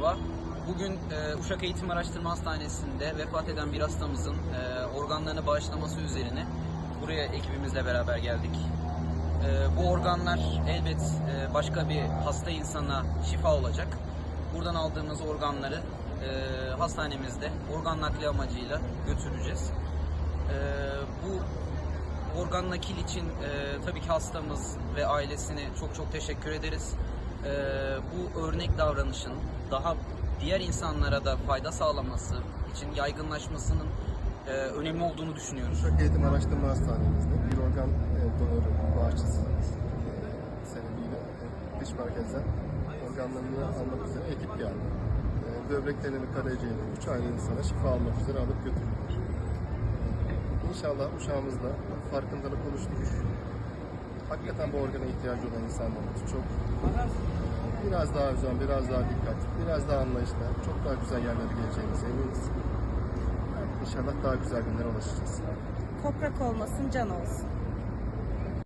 merhaba. Bugün e, Uşak Eğitim Araştırma Hastanesi'nde vefat eden bir hastamızın e, organlarını bağışlaması üzerine buraya ekibimizle beraber geldik. E, bu organlar elbet e, başka bir hasta insana şifa olacak. Buradan aldığımız organları e, hastanemizde organ nakli amacıyla götüreceğiz. E, bu organ nakil için e, tabii ki hastamız ve ailesine çok çok teşekkür ederiz. E, bu örnek davranışın daha diğer insanlara da fayda sağlaması için yaygınlaşmasının e, önemli olduğunu düşünüyoruz. Uşak Eğitim Araştırma Hastanemizde bir organ e, donörü bağışçısı e, sebebiyle e, dış merkezden organlarını almak üzere ekip geldi. E, böbreklerini, karaciğerini, üç ayrı insana şifa almak üzere alıp götürdüler. E, İnşallah uşağımızda farkındalık oluşturur. Hakikaten bu organa ihtiyacı olan insanlarımız çok. Biraz daha özen, biraz daha dikkat, biraz daha anlayışla çok daha güzel yerlere geleceğimize eminiz. İnşallah daha güzel günlere ulaşacağız. Toprak olmasın, can olsun.